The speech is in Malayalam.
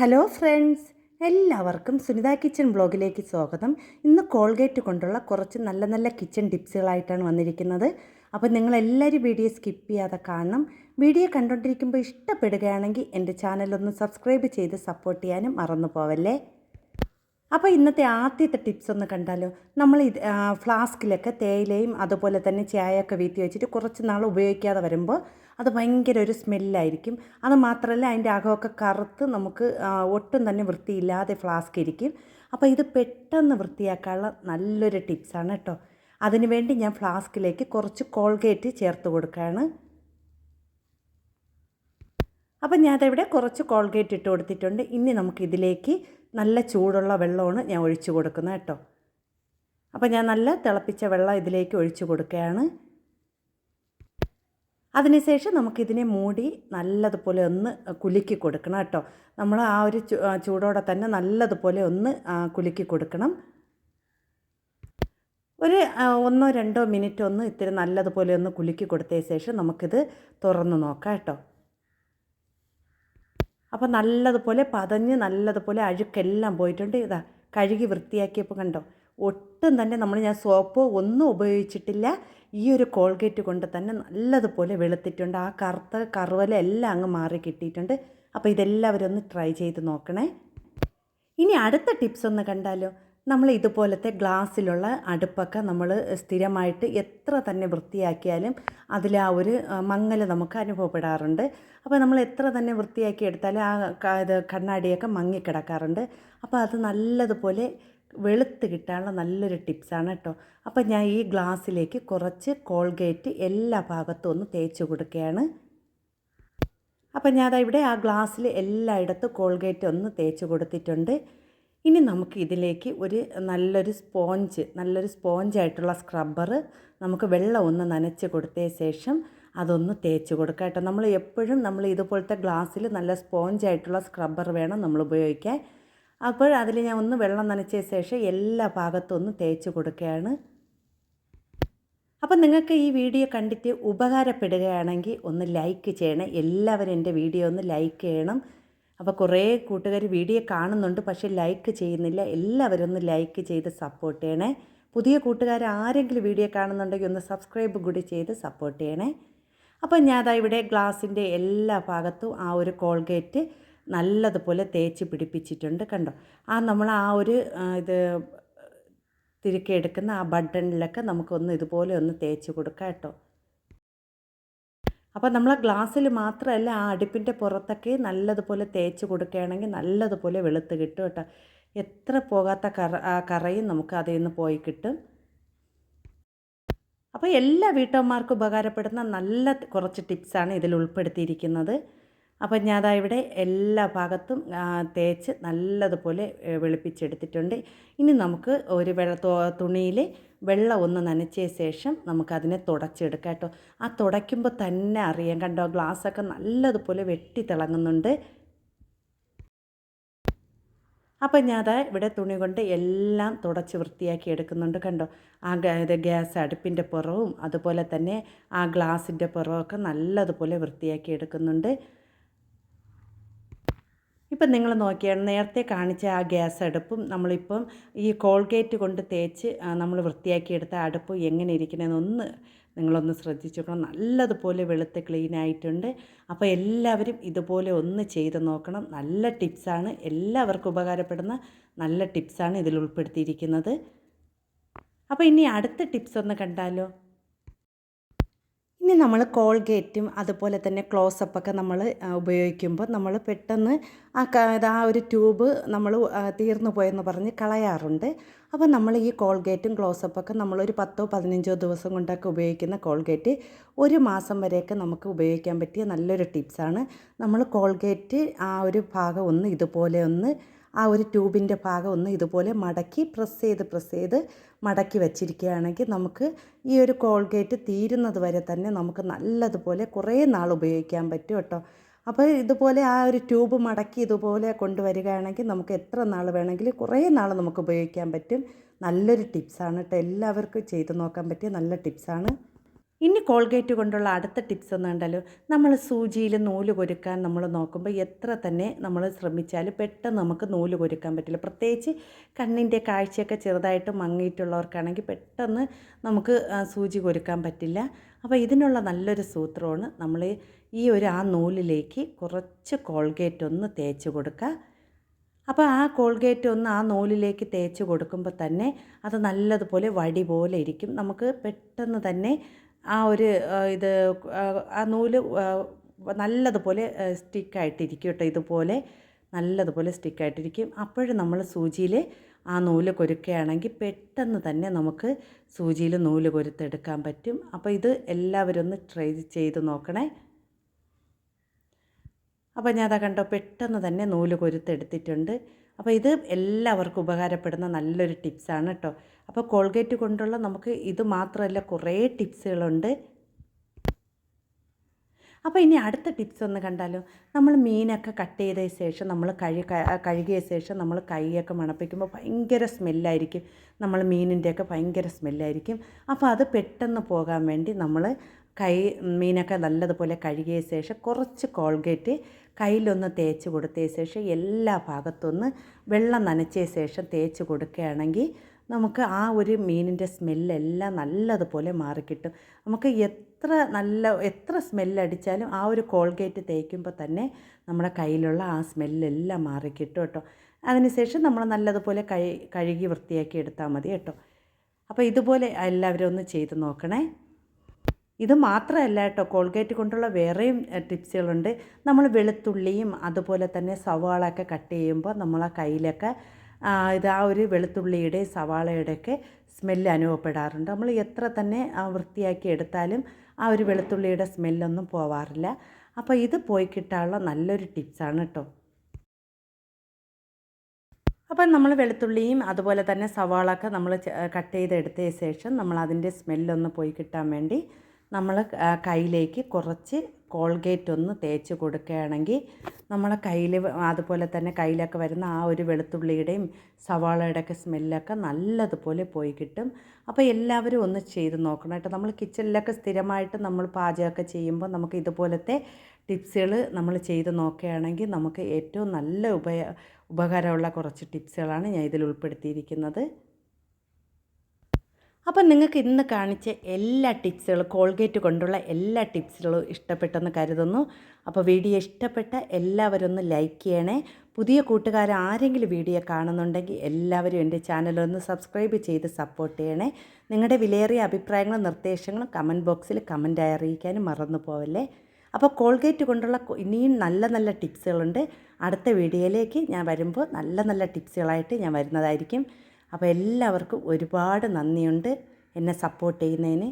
ഹലോ ഫ്രണ്ട്സ് എല്ലാവർക്കും സുനിത കിച്ചൺ ബ്ലോഗിലേക്ക് സ്വാഗതം. ഇന്ന് കോൾഗേറ്റ് കൊണ്ടുള്ള കുറച്ച് നല്ല നല്ല കിച്ചൺ ടിപ്സുകളായിട്ടാണ് വന്നിരിക്കുന്നത്. അപ്പോൾ നിങ്ങളെല്ലാവരും വീഡിയോ സ്കിപ്പ് ചെയ്യാതെ കാണണം. വീഡിയോ കണ്ടുകൊണ്ടിരിക്കുമ്പോൾ ഇഷ്ടപ്പെടുകയാണെങ്കിൽ എന്റെ ചാനലൊന്ന് സബ്സ്ക്രൈബ് ചെയ്ത് സപ്പോർട്ട് ചെയ്യാനും മറന്നു പോവല്ലേ? അപ്പോൾ ഇന്നത്തെ ആദ്യത്തെ ടിപ്സ് ഒന്ന് കണ്ടാലോ? നമ്മൾ ഇത് ഫ്ലാസ്കിലൊക്കെ തേയിലയും അതുപോലെ തന്നെ ചായയൊക്കെ വീത്തി വെച്ചിട്ട് കുറച്ച് നാൾ ഉപയോഗിക്കാതെ വരുമ്പോൾ അത് ഭയങ്കര ഒരു സ്മെല്ലായിരിക്കും. അത് മാത്രമല്ല അതിന്റെ അകമൊക്കെ കറുത്ത് നമുക്ക് ഒട്ടും തന്നെ വൃത്തിയില്ലാതെ ഫ്ലാസ്ക് ഇരിക്കും. അപ്പോൾ ഇത് പെട്ടെന്ന് വൃത്തിയാക്കാനുള്ള നല്ലൊരു ടിപ്സാണ് കേട്ടോ. അതിനുവേണ്ടി ഞാൻ ഫ്ലാസ്കിലേക്ക് കുറച്ച് കോൾഗേറ്റ് ചേർത്ത് കൊടുക്കുകയാണ്. അപ്പം ഞാനതിവിടെ കുറച്ച് കോൾഗേറ്റ് ഇട്ട് കൊടുത്തിട്ടുണ്ട്. ഇനി നമുക്ക് ഇതിലേക്ക് നല്ല ചൂടുള്ള വെള്ളമാണ് ഞാൻ ഒഴിച്ചു കൊടുക്കുന്നത് കേട്ടോ. അപ്പം ഞാൻ നല്ല തിളപ്പിച്ച വെള്ളം ഇതിലേക്ക് ഒഴിച്ചു കൊടുക്കുകയാണ്. അതിനുശേഷം നമുക്കിതിനെ മൂടി നല്ലതുപോലെ ഒന്ന് കുലുക്കി കൊടുക്കണം കേട്ടോ. നമ്മൾ ആ ഒരു ചൂടോടെ തന്നെ നല്ലതുപോലെ ഒന്ന് കുലുക്കി കൊടുക്കണം. ഒരു ഒന്നോ രണ്ടോ മിനിറ്റ് ഒന്ന് ഇത്തിരി നല്ലതുപോലെ ഒന്ന് കുലുക്കി കൊടുത്തതിന് ശേഷം നമുക്കിത് തുറന്ന് നോക്കാം കേട്ടോ. അപ്പോൾ നല്ലതുപോലെ പതഞ്ഞ് നല്ലതുപോലെ അഴുക്കെല്ലാം പോയിട്ടുണ്ട്. ഇതാ കഴുകി വൃത്തിയാക്കിയപ്പോൾ കണ്ടോ? ഒട്ടും തന്നെ നമ്മൾ ഞാൻ സോപ്പോ ഒന്നും ഉപയോഗിച്ചിട്ടില്ല. ഈ ഒരു കോൾഗേറ്റ് കൊണ്ട് തന്നെ നല്ലതുപോലെ വെളുത്തിട്ടുണ്ട്. ആ കറുത്ത കറുവല എല്ലാം അങ്ങ് മാറി കിട്ടിയിട്ടുണ്ട്. അപ്പോൾ ഇതെല്ലാവരും ഒന്ന് ട്രൈ ചെയ്ത് നോക്കണേ. ഇനി അടുത്ത ടിപ്സ് ഒന്ന് കണ്ടാലോ? നമ്മൾ ഇതുപോലത്തെ ഗ്ലാസ്സിലുള്ള അടുപ്പൊക്കെ നമ്മൾ സ്ഥിരമായിട്ട് എത്ര തന്നെ വൃത്തിയാക്കിയാലും അതിൽ ആ ഒരു മങ്ങൽ നമുക്ക് അനുഭവപ്പെടാറുണ്ട്. അപ്പോൾ നമ്മൾ എത്ര തന്നെ വൃത്തിയാക്കി എടുത്താലും ആ ഇത് കണ്ണാടിയൊക്കെ മങ്ങിക്കിടക്കാറുണ്ട്. അപ്പോൾ അത് നല്ലതുപോലെ വെളുത്ത് കിട്ടാനുള്ള നല്ലൊരു ടിപ്സാണ് കേട്ടോ അപ്പോൾ ഞാൻ ഈ ഗ്ലാസ്സിലേക്ക് കുറച്ച് കോൾഗേറ്റ് എല്ലാ ഭാഗത്തും ഒന്ന് തേച്ച് കൊടുക്കുകയാണ്. അപ്പോൾ ഞാൻ ഇവിടെ ആ ഗ്ലാസ്സിൽ എല്ലായിടത്തും കോൾഗേറ്റ് ഒന്ന് തേച്ച് കൊടുത്തിട്ടുണ്ട്. ഇനി നമുക്ക് ഇതിലേക്ക് ഒരു നല്ലൊരു സ്പോഞ്ച് നല്ലൊരു സ്പോഞ്ചായിട്ടുള്ള സ്ക്രബ്ബർ നമുക്ക് വെള്ളം ഒന്ന് നനച്ച് കൊടുത്തതിന് ശേഷം അതൊന്ന് തേച്ച് കൊടുക്കുക കേട്ടോ. നമ്മൾ എപ്പോഴും നമ്മൾ ഇതുപോലത്തെ ഗ്ലാസ്സിൽ നല്ല സ്പോഞ്ചായിട്ടുള്ള സ്ക്രബ്ബർ വേണം നമ്മൾ ഉപയോഗിക്കാൻ. അപ്പോൾ അതിൽ ഞാൻ ഒന്ന് വെള്ളം നനച്ച ശേഷം എല്ലാ ഭാഗത്തും ഒന്ന് തേച്ച് കൊടുക്കുകയാണ്. അപ്പം നിങ്ങൾക്ക് ഈ വീഡിയോ കണ്ടിട്ട് ഉപകാരപ്പെടുകയാണെങ്കിൽ ഒന്ന് ലൈക്ക് ചെയ്യണം. എല്ലാവരും എന്റെ വീഡിയോ ഒന്ന് ലൈക്ക് ചെയ്യണം. അപ്പോൾ കുറേ കൂട്ടുകാർ വീഡിയോ കാണുന്നുണ്ട് പക്ഷേ ലൈക്ക് ചെയ്യുന്നില്ല. എല്ലാവരും ഒന്ന് ലൈക്ക് ചെയ്ത് സപ്പോർട്ട് ചെയ്യണേ. പുതിയ കൂട്ടുകാർ ആരെങ്കിലും വീഡിയോ കാണുന്നുണ്ടെങ്കിൽ ഒന്ന് സബ്സ്ക്രൈബ് കൂടി ചെയ്ത് സപ്പോർട്ട് ചെയ്യണേ. അപ്പോൾ ഞാൻ അതാ ഇവിടെ ഗ്ലാസിന്റെ എല്ലാ ഭാഗത്തും ആ ഒരു കോൾഗേറ്റ് നല്ലതുപോലെ തേച്ച് പിടിപ്പിച്ചിട്ടുണ്ട് കണ്ടോ? ആ നമ്മൾ ആ ഒരു ഇത് തിരുക്കിയെടുക്കുന്ന ആ ബട്ടണിലൊക്കെ നമുക്കൊന്ന് ഇതുപോലെ ഒന്ന് തേച്ച് കൊടുക്കാം കേട്ടോ. അപ്പോൾ നമ്മൾ ആ ഗ്ലാസ്സിൽ മാത്രമല്ല ആ അടുപ്പിന്റെ പുറത്തൊക്കെ നല്ലതുപോലെ തേച്ച് കൊടുക്കുകയാണെങ്കിൽ നല്ലതുപോലെ വെളുത്ത് കിട്ടും കേട്ടോ. എത്ര പോകാത്ത കറ കറയും നമുക്ക് അതിൽ നിന്ന് പോയി കിട്ടും. അപ്പോൾ എല്ലാ വീട്ടമ്മമാർക്കും ഉപകാരപ്പെടുന്ന നല്ല കുറച്ച് ടിപ്സാണ് ഇതിൽ ഉൾപ്പെടുത്തിയിരിക്കുന്നത്. അപ്പം ഞാൻ അതാ ഇവിടെ എല്ലാ ഭാഗത്തും തേച്ച് നല്ലതുപോലെ വെളുപ്പിച്ചെടുത്തിട്ടുണ്ട്. ഇനി നമുക്ക് ഒരു വെള്ള തുണിയിൽ വെള്ളം ഒന്ന് നനച്ചതിന് ശേഷം നമുക്കതിനെ തുടച്ചെടുക്കാം കേട്ടോ. ആ തുടയ്ക്കുമ്പോൾ തന്നെ അറിയാം കണ്ടോ ഗ്ലാസ്സൊക്കെ നല്ലതുപോലെ വെട്ടി തിളങ്ങുന്നുണ്ട്. അപ്പം ഞാൻ അതാ ഇവിടെ തുണി കൊണ്ട് എല്ലാം തുടച്ച് വൃത്തിയാക്കി എടുക്കുന്നുണ്ട് കണ്ടോ. ആ ഇത് ഗ്യാസ് അടുപ്പിന്റെ പുറവും അതുപോലെ തന്നെ ആ ഗ്ലാസിന്റെ പുറവും ഒക്കെ നല്ലതുപോലെ വൃത്തിയാക്കി എടുക്കുന്നുണ്ട്. ഇപ്പം നിങ്ങൾ നോക്കിയാണ് നേരത്തെ കാണിച്ച ആ ഗ്യാസ് അടുപ്പും നമ്മളിപ്പം ഈ കോൾഗേറ്റ് കൊണ്ട് തേച്ച് നമ്മൾ വൃത്തിയാക്കിയെടുത്ത അടുപ്പ് എങ്ങനെ ഇരിക്കണമെന്നൊന്ന് നിങ്ങളൊന്ന് ശ്രദ്ധിച്ചോക്കണം. നല്ലതുപോലെ വെളുത്ത് ക്ലീനായിട്ടുണ്ട് അപ്പോൾ എല്ലാവരും ഇതുപോലെ ഒന്ന് ചെയ്ത് നോക്കണം. നല്ല ടിപ്സാണ് എല്ലാവർക്കും ഉപകാരപ്പെടുന്ന നല്ല ടിപ്സാണ് ഇതിൽ ഉൾപ്പെടുത്തിയിരിക്കുന്നത്. അപ്പോൾ ഇനി അടുത്ത ടിപ്സ് ഒന്ന് കണ്ടാലോ? ഇനി നമ്മൾ കോൾഗേറ്റും അതുപോലെ തന്നെ ക്ലോസപ്പൊക്കെ നമ്മൾ ഉപയോഗിക്കുമ്പോൾ നമ്മൾ പെട്ടെന്ന് ആ ആ ഒരു ട്യൂബ് നമ്മൾ തീർന്നു പോയെന്ന് പറഞ്ഞ് കളയാറുണ്ട്. അപ്പോൾ നമ്മൾ ഈ കോൾഗേറ്റും ക്ലോസപ്പൊക്കെ നമ്മളൊരു പത്തോ പതിനഞ്ചോ ദിവസം കൊണ്ടൊക്കെ ഉപയോഗിക്കുന്ന കോൾഗേറ്റ് ഒരു മാസം വരെയൊക്കെ നമുക്ക് ഉപയോഗിക്കാൻ പറ്റിയ നല്ലൊരു ടിപ്സാണ്. നമ്മൾ കോൾഗേറ്റ് ആ ഒരു ഭാഗം ഒന്ന് ഇതുപോലെ ഒന്ന് ആ ഒരു ട്യൂബിന്റെ ഭാഗം ഒന്ന് ഇതുപോലെ മടക്കി പ്രസ് ചെയ്ത് പ്രസ് ചെയ്ത് മടക്കി വെച്ചിരിക്കുകയാണെങ്കിൽ നമുക്ക് ഈ ഒരു കോൾഗേറ്റ് തീരുന്നത് വരെ തന്നെ നമുക്ക് നല്ലതുപോലെ കുറേ നാൾ ഉപയോഗിക്കാൻ പറ്റും കേട്ടോ. അപ്പോൾ ഇതുപോലെ ആ ഒരു ട്യൂബ് മടക്കി ഇതുപോലെ കൊണ്ടുവരികയാണെങ്കിൽ നമുക്ക് എത്ര നാൾ വേണമെങ്കിലും കുറേ നാൾ നമുക്ക് ഉപയോഗിക്കാൻ പറ്റും. നല്ലൊരു ടിപ്സാണ് കേട്ടോ. എല്ലാവർക്കും ചെയ്തു നോക്കാൻ പറ്റിയ നല്ല ടിപ്സാണ് ഇനി കോൾഗേറ്റ് കൊണ്ടുള്ള അടുത്ത ടിപ്സ് ഒന്ന് കണ്ടാലോ നമ്മൾ സൂചിയിൽ നൂൽ കൊരുക്കാൻ നമ്മൾ നോക്കുമ്പോൾ എത്ര തന്നെ നമ്മൾ ശ്രമിച്ചാലും പെട്ടെന്ന് നമുക്ക് നൂൽ കൊരുക്കാൻ പറ്റില്ല. പ്രത്യേകിച്ച് കണ്ണിന്റെ കാഴ്ചയൊക്കെ ചെറുതായിട്ട് മങ്ങിയിട്ടുള്ളവർക്കാണെങ്കിൽ പെട്ടെന്ന് നമുക്ക് സൂചി കൊരുക്കാൻ പറ്റില്ല. അപ്പോൾ ഇതിനുള്ള നല്ലൊരു സൂത്രമാണ് നമ്മൾ ഈ ഒരു ആ നൂലിലേക്ക് കുറച്ച് കോൾഗേറ്റ് ഒന്ന് തേച്ച് കൊടുക്കുക അപ്പോൾ ആ കോൾഗേറ്റ് ഒന്ന് ആ നൂലിലേക്ക് തേച്ച് കൊടുക്കുമ്പോൾ തന്നെ അത് നല്ലതുപോലെ വടി പോലെ ഇരിക്കും. നമുക്ക് പെട്ടെന്ന് തന്നെ ആ ഒരു ഇത് ആ, നൂൽ നല്ലതുപോലെ സ്റ്റിക്കായിട്ടിരിക്കും കേട്ടോ ഇതുപോലെ നല്ലതുപോലെ സ്റ്റിക്കായിട്ടിരിക്കും. അപ്പോഴും നമ്മൾ സൂചിയിൽ ആ നൂൽ കൊരുക്കുകയാണെങ്കിൽ പെട്ടെന്ന് തന്നെ നമുക്ക് സൂചിയിൽ നൂൽ കൊരുത്തെടുക്കാൻ പറ്റും. അപ്പോൾ ഇത് എല്ലാവരും ഒന്ന് ട്രൈ ചെയ്ത് നോക്കണേ. അപ്പോൾ ഞാൻ അതാ കണ്ടോ പെട്ടെന്ന് തന്നെ നൂൽ കൊരുത്തെടുത്തിട്ടുണ്ട്. അപ്പോൾ ഇത് എല്ലാവർക്കും ഉപകാരപ്പെടുന്ന നല്ലൊരു ടിപ്സാണ് കേട്ടോ. അപ്പോൾ കോൾഗേറ്റ് കൊണ്ടുള്ള നമുക്ക് ഇത് മാത്രമല്ല കുറേ ടിപ്സുകളുണ്ട്. അപ്പോൾ ഇനി അടുത്ത ടിപ്സ് ഒന്ന് കണ്ടാലോ? നമ്മൾ മീനൊക്കെ കട്ട് ചെയ്ത ശേഷം നമ്മൾ കഴു കഴുകിയ ശേഷം നമ്മൾ കൈയൊക്കെ മണപ്പിക്കുമ്പോൾ ഭയങ്കര സ്മെല്ലായിരിക്കും. നമ്മൾ മീനിന്റെയൊക്കെ ഭയങ്കര സ്മെല്ലായിരിക്കും. അപ്പോൾ അത് പെട്ടെന്ന് പോകാൻ വേണ്ടി നമ്മൾ കൈ മീനൊക്കെ നല്ലതുപോലെ കഴുകിയ ശേഷം കുറച്ച് കോൾഗേറ്റ് കയ്യിലൊന്ന് തേച്ച് കൊടുത്തതിന് ശേഷം എല്ലാ ഭാഗത്തൊന്ന് വെള്ളം നനച്ചതിന് ശേഷം തേച്ച് കൊടുക്കുകയാണെങ്കിൽ നമുക്ക് ആ ഒരു മീനിന്റെ സ്മെല്ലെല്ലാം നല്ലതുപോലെ മാറിക്കിട്ടും. നമുക്ക് എത്ര നല്ല എത്ര സ്മെല്ലടിച്ചാലും ആ ഒരു കോൾഗേറ്റ് തേക്കുമ്പോൾ തന്നെ നമ്മുടെ കയ്യിലുള്ള ആ സ്മെല്ലെല്ലാം മാറിക്കിട്ടും കേട്ടോ. അതിനുശേഷം നമ്മൾ നല്ലതുപോലെ കഴി കഴുകി വൃത്തിയാക്കി എടുത്താൽ മതി കേട്ടോ. അപ്പോൾ ഇതുപോലെ എല്ലാവരും ഒന്ന് ചെയ്ത് നോക്കണേ. ഇത് മാത്രമല്ല കേട്ടോ കോൾഗേറ്റ് കൊണ്ടുള്ള വേറെയും ടിപ്സുകളുണ്ട്. നമ്മൾ വെളുത്തുള്ളിയും അതുപോലെ തന്നെ സവാള ഒക്കെ കട്ട് ചെയ്യുമ്പോൾ നമ്മൾ കയ്യിലൊക്കെ ഇത് ആ ഒരു വെളുത്തുള്ളിയുടെ സവാളയുടെയൊക്കെ സ്മെല്ല് അനുഭവപ്പെടാറുണ്ട്. നമ്മൾ എത്ര തന്നെ വൃത്തിയാക്കി എടുത്താലും ആ ഒരു വെളുത്തുള്ളിയുടെ സ്മെല്ലൊന്നും പോവാറില്ല. അപ്പോൾ ഇത് പോയി കിട്ടാനുള്ള നല്ലൊരു ടിപ്സാണ് കേട്ടോ അപ്പം നമ്മൾ വെളുത്തുള്ളിയും അതുപോലെ തന്നെ സവാളൊക്കെ നമ്മൾ കട്ട് ചെയ്തെടുത്ത ശേഷം നമ്മൾ അതിന്റെ സ്മെല്ലൊന്ന് പോയി കിട്ടാൻ വേണ്ടി നമ്മൾ കയ്യിലേക്ക് കുറച്ച് കോൾഗേറ്റ് ഒന്ന് തേച്ച് കൊടുക്കുകയാണെങ്കിൽ നമ്മളെ കയ്യിൽ അതുപോലെ തന്നെ കയ്യിലൊക്കെ വരുന്ന ആ ഒരു വെളുത്തുള്ളിയുടെയും സവാളയുടെ ഒക്കെ സ്മെല്ലൊക്കെ നല്ലതുപോലെ പോയി കിട്ടും. അപ്പോൾ എല്ലാവരും ഒന്ന് ചെയ്ത് നോക്കണം കേട്ടോ. നമ്മൾ കിച്ചണിലൊക്കെ സ്ഥിരമായിട്ട് നമ്മൾ പാചകമൊക്കെ ചെയ്യുമ്പോൾ നമുക്ക് ഇതുപോലത്തെ ടിപ്സുകൾ നമ്മൾ ചെയ്ത് നോക്കുകയാണെങ്കിൽ നമുക്ക് ഏറ്റവും നല്ല ഉപയ ഉപകാരമുള്ള കുറച്ച് ടിപ്സുകളാണ് ഞാൻ ഇതിൽ ഉൾപ്പെടുത്തിയിരിക്കുന്നത്. അപ്പം നിങ്ങൾക്ക് ഇന്ന് കാണിച്ച എല്ലാ ടിപ്സുകളും കോൾഗേറ്റ് കൊണ്ടുള്ള എല്ലാ ടിപ്സുകളും ഇഷ്ടപ്പെട്ടെന്ന് കരുതുന്നു. അപ്പോൾ വീഡിയോ ഇഷ്ടപ്പെട്ട എല്ലാവരും ഒന്ന് ലൈക്ക് ചെയ്യണേ. പുതിയ കൂട്ടുകാർ ആരെങ്കിലും വീഡിയോ കാണുന്നുണ്ടെങ്കിൽ എല്ലാവരും എന്റെ ചാനലൊന്ന് സബ്സ്ക്രൈബ് ചെയ്ത് സപ്പോർട്ട് ചെയ്യണേ. നിങ്ങളുടെ വിലയേറിയ അഭിപ്രായങ്ങളും നിർദ്ദേശങ്ങളും കമന്റ് ബോക്സിൽ കമന്റായി അറിയിക്കാനും മറന്നു പോവല്ലേ. അപ്പോൾ കോൾഗേറ്റ് കൊണ്ടുള്ള ഇനിയും നല്ല നല്ല ടിപ്സുകളുണ്ട്. അടുത്ത വീഡിയോയിലേക്ക് ഞാൻ വരുമ്പോൾ നല്ല നല്ല ടിപ്സുകളായിട്ട് ഞാൻ വരുന്നതായിരിക്കും. അപ്പോൾ എല്ലാവർക്കും ഒരുപാട് നന്ദിയുണ്ട്. എന്നെ സപ്പോർട്ട് ചെയ്യുന്നതിന്.